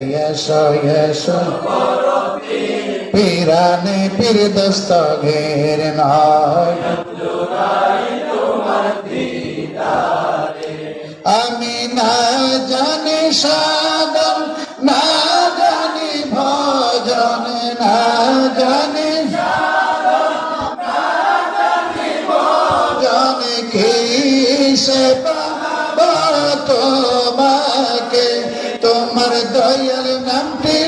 এসো এসো পিরানে পীর দস্তগের নয় আমি না জানি সাধন না জানি ভজন না জানি জানি কি সে তোমাকে তোমার দয়াল নামটি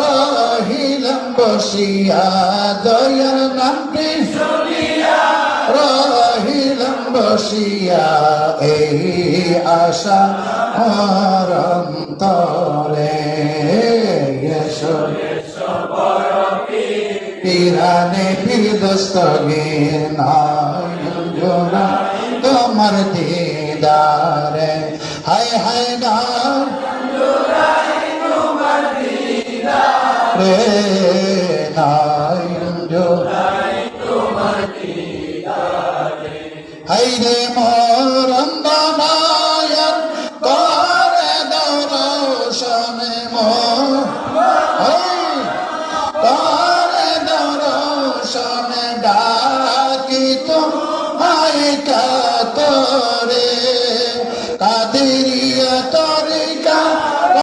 রহিলাম বসিয়া। দয়াল নামটি রহিলাম বসিয়া। এই আশা অরন্তরে পিরানে পীর দস্তগীর নয়না তোমার দিদারে হায় হায় না রে নাইঞ্জ হাই রে মোরন্দ নায়ক করে দর্শনে মোর হাই করে দর্শনে ডাকি তো হাই কাতরে। কাদেরী